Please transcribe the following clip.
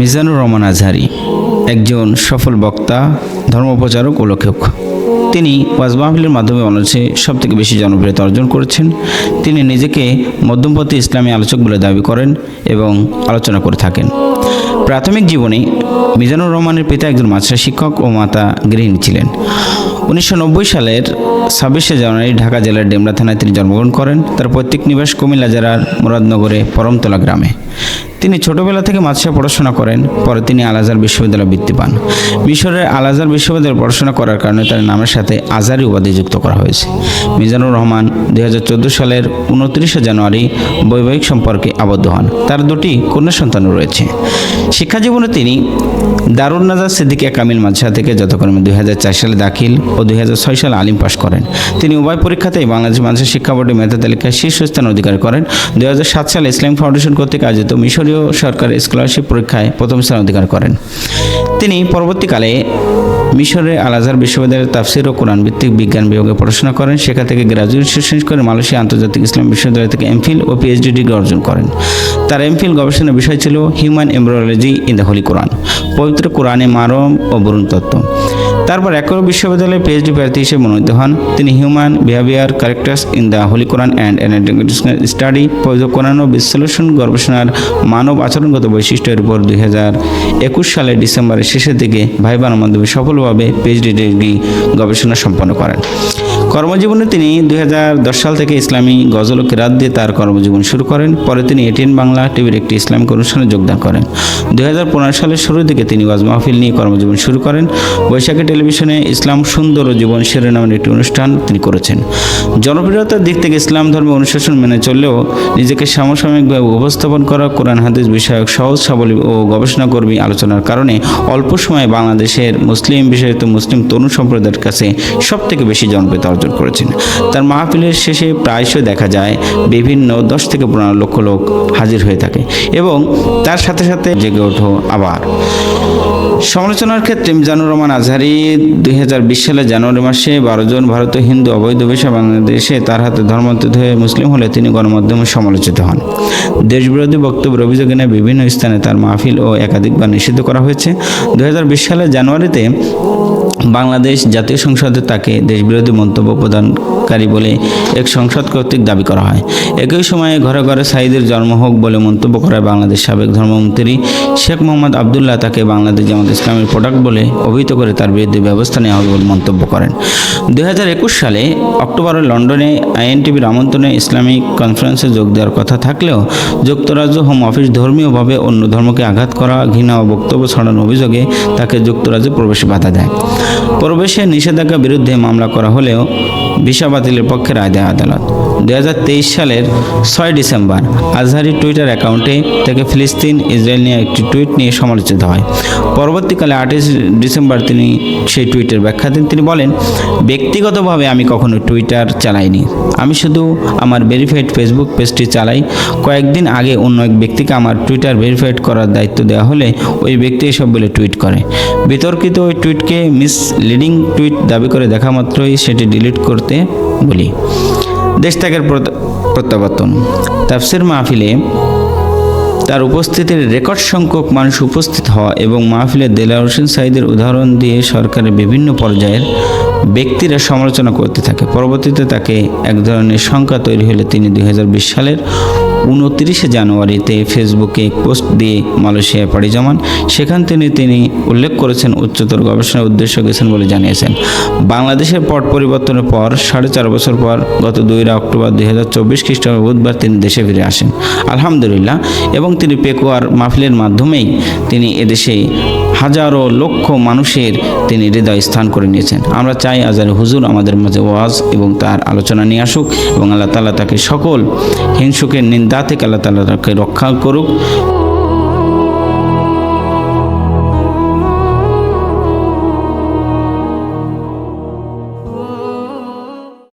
মিজানুর রহমান আজহারি, একজন সফল বক্তা, ধর্মপ্রচারক ও লেখক। তিনি ওয়াজ মাহফিলের মাধ্যমে বাংলাদেশে সব থেকে বেশি জনপ্রিয়তা অর্জন করেছেন। তিনি নিজেকে মধ্যমপন্থী ইসলামী আলোচক বলে দাবি করেন এবং আলোচনা করে থাকেন। প্রাথমিক জীবনে মিজানুর রহমানের পিতা একজন মাদ্রাসা শিক্ষক ও মাতা গৃহিণী ছিলেন। উনিশশো নব্বই সালের ছাব্বিশে জানুয়ারি ঢাকা জেলার ডেমরা থানায় তিনি জন্মগ্রহণ করেন। তার পৈতৃক নিবাস কুমিল্লা জেলার মুরাদনগরে পরমতলা গ্রামে। তিনি ছোটবেলা থেকে মাদ্রাসায় পড়াশোনা করেন, পরে তিনি আল আজহার বিশ্ববিদ্যালয়ে বৃত্তি পান। মিশরের আল আজহার বিশ্ববিদ্যালয়ে পড়াশোনা করার কারণে তার নামের সাথে আজহারি উপাধি যুক্ত করা হয়েছে। মিজানুর রহমান দুই হাজার চোদ্দ সালের উনত্রিশে জানুয়ারি বৈবাহিক সম্পর্কে আবদ্ধ হন। তার দুটি কন্যা সন্তান রয়েছে। শিক্ষা জীবনে তিনি দারুণ নাজার সিদ্দিকিয়া কামিল মাদ্রাসা থেকে যথাক্রমে দুই সালে দাখিল ও দুই হাজার ছয় সালে আলিম পাশ করেন। তিনি উভয় পরীক্ষাতেই বাংলাদেশ মাদ্রাসা শিক্ষা বোর্ডের মেধা তালিকায় শীর্ষস্থান অধিকার করেন। দুই হাজার সাত সালে ইসলাম ফাউন্ডেশন কর্তৃক আয়োজিত মিশরীয় সরকার স্কলারশিপ পরীক্ষায় প্রথম স্থান অধিকার করেন। তিনি পরবর্তীকালে মিশরের আল আজহার বিশ্ববিদ্যালয়ের তাফসির ও কোরআন ভিত্তিক বিজ্ঞান বিভাগে পড়াশোনা করেন। সেখান থেকে গ্রাজুয়েশন শেষ করে মালয়েশিয়া আন্তর্জাতিক ইসলাম বিশ্ববিদ্যালয় থেকে এমফিল ও পিএইচডি ডিগ্রি অর্জন করেন। তার এমফিল গবেষণার বিষয় ছিল human embryology in the Holy Quran পবিত্র কোরআনে মারম ও বরুণ তত্ত্ব। তারপর একর বিশ্ববিদ্যালয়ে পিএইচডি প্রার্থী হিসেবে মনোনীত হন। তিনি human behaviour characters in the Holy Quran and analytical study পবিত্র কোরআন ও বিশ্লেষণ গবেষণার মানব আচরণগত বৈশিষ্ট্যের উপর দুই হাজার একুশ সালের ডিসেম্বরের শেষের দিকে ভাইবান মাধ্যমে সফলভাবে পিএইচডি ডিগ্রি গবেষণা সম্পন্ন করেন। কর্মজীবনে তিনি দুই হাজার দশ সাল থেকে ইসলামী গজল কেরাত দিয়ে তার কর্মজীবন শুরু করেন। পরে তিনি এটিএন বাংলা টিভির একটি ইসলামিক অনুষ্ঠানে যোগদান করেন। দুই হাজার পনেরো সালের শুরুর দিকে তিনি ওয়াজ মাহফিল নিয়ে কর্মজীবন শুরু করেন। বৈশাখী টেলিভিশনে ইসলাম সুন্দর ও জীবন সেরে নামের একটি অনুষ্ঠান তিনি করেছেন। জনপ্রিয়তার দিক থেকে ইসলাম ধর্মের অনুশাসন মেনে চললেও নিজেকে সমসাময়িকভাবে উপস্থাপন করা কোরআন, হাদিস বিষয়ক সহজ, সাবলী ও গবেষণাকর্মী আলোচনার কারণে অল্প সময়ে বাংলাদেশের মুসলিম, বিশেষত মুসলিম তরুণ সম্প্রদায়ের কাছে সব থেকে বেশি জনপ্রিয়তা অর্জন করেছেন। তার মাহফিলের শেষে প্রায়শই দেখা যায় বিভিন্ন দশ থেকে পনেরো লক্ষ লোক হাজির হয়ে থাকে এবং তার সাথে সাথে জেগে ওঠো আবার। সমালোচনার ক্ষেত্রে মিজানুর রহমান আজহারি দুই সালের জানুয়ারি মাসে বারো জন ভারতীয় হিন্দু অবৈধ বিষয় বাংলাদেশে তার হাতে ধর্মান্তরিত হয়ে মুসলিম হলে তিনি গণমাধ্যমে সমালোচিত হন। দেশবিরোধী বক্তব্যের অভিযোগে নিয়ে বিভিন্ন স্থানে তার মাহফিল ও একাধিকবার নিষিদ্ধ করা হয়েছে। দুই সালে জানুয়ারিতে বাংলাদেশ জাতীয় সংসদে তাকে দেশবিরোধী মন্তব্য প্রদানকারী বলে এক সংসদ কর্তৃক দাবি করা হয়। একই সময়ে ঘরে ঘরে সাইদের জন্ম হোক বলে মন্তব্য করায় বাংলাদেশ সাবেক ধর্মমন্ত্রী শেখ মোহাম্মদ আবদুল্লাহ তাকে বাংলাদেশ জামাত ইসলামের প্রোডাক্ট বলে অভিহিত করে তার বিরুদ্ধে ব্যবস্থা নেওয়া হবে বলে মন্তব্য করেন। দু হাজার একুশ সালে অক্টোবরে লন্ডনে আইএনটিভির আমন্ত্রণে ইসলামিক কনফারেন্সে যোগ দেওয়ার কথা থাকলেও যুক্তরাজ্য হোম অফিস ধর্মীয়ভাবে অন্য ধর্মকে আঘাত করা, ঘৃণা ও বক্তব্য ছড়ানোর অভিযোগে তাকে যুক্তরাজ্যে প্রবেশে বাধা দেয়। প্রবেশে নিষেধাজ্ঞা বিরুদ্ধে মামলা করা হলেও ভিসা বাতিলের পক্ষে রায় দেয় আদালত। দু হাজার তেইশ সালের ছয় ডিসেম্বর আজহারি টুইটার অ্যাকাউন্টে থেকে ফিলিস্তিন ইসরায়েল নিয়ে একটি টুইট নিয়ে সমালোচিত হয়। পরবর্তীকালে আটই ডিসেম্বর তিনি সেই টুইটের ব্যাখ্যা দেন। তিনি বলেন, ব্যক্তিগতভাবে আমি কখনো টুইটার চালাইনি। আমি শুধু আমার ভেরিফাইড ফেসবুক পেজটি চালাই। কয়েকদিন আগে অন্য এক ব্যক্তিকে আমার টুইটার ভেরিফাইড করার দায়িত্ব দেওয়া হলে ওই ব্যক্তি এসব বলে টুইট করে। বিতর্কিত ওই টুইটকে মিসলিডিং টুইট দাবি করে দেখা মাত্রই সেটি ডিলিট করতে বলি। দেশ ত্যাগের প্রত্যাবর্তন। তাফসির মাহফিলে তার উপস্থিতির রেকর্ড সংখ্যক মানুষ উপস্থিত হওয়া এবং মাহফিলে দেলার হোসেন সাইদের উদাহরণ দিয়ে সরকারের বিভিন্ন পর্যায়ের ব্যক্তিরা সমালোচনা করতে থাকে। পরবর্তীতে তাকে এক ধরনের শঙ্কা তৈরি হলে তিনি দুই হাজার বিশ সালের উনত্রিশে জানুয়ারিতে ফেসবুকে এক পোস্ট দিয়ে মালয়েশিয়ায় পাড়ি জমান। সেখান থেকে তিনি উল্লেখ করেছেন, উচ্চতর গবেষণার উদ্দেশ্য গেছেন বলে জানিয়েছেন। বাংলাদেশের পট পরিবর্তনের পর সাড়ে চার বছর পর গত দুইরা অক্টোবর দুই হাজার চব্বিশ খ্রিস্টাব্দে বুধবার তিনি দেশে ফিরে আসেন। আলহামদুলিল্লাহ, এবং তিনি পেকুয়ার মাহফিলের মাধ্যমেই তিনি এদেশে হাজারো লক্ষ মানুষের তিনি হৃদয় স্থান করে নিয়েছেন। আমরা চাই আজার হুজুর আমাদের মাঝে ওয়াজ এবং তার আলোচনা নিয়ে আসুক এবং আল্লাহ তালা তাকে সকল হিংসুকের নিন্দা থেকে আল্লাহ তালা তাকে রক্ষা করুক।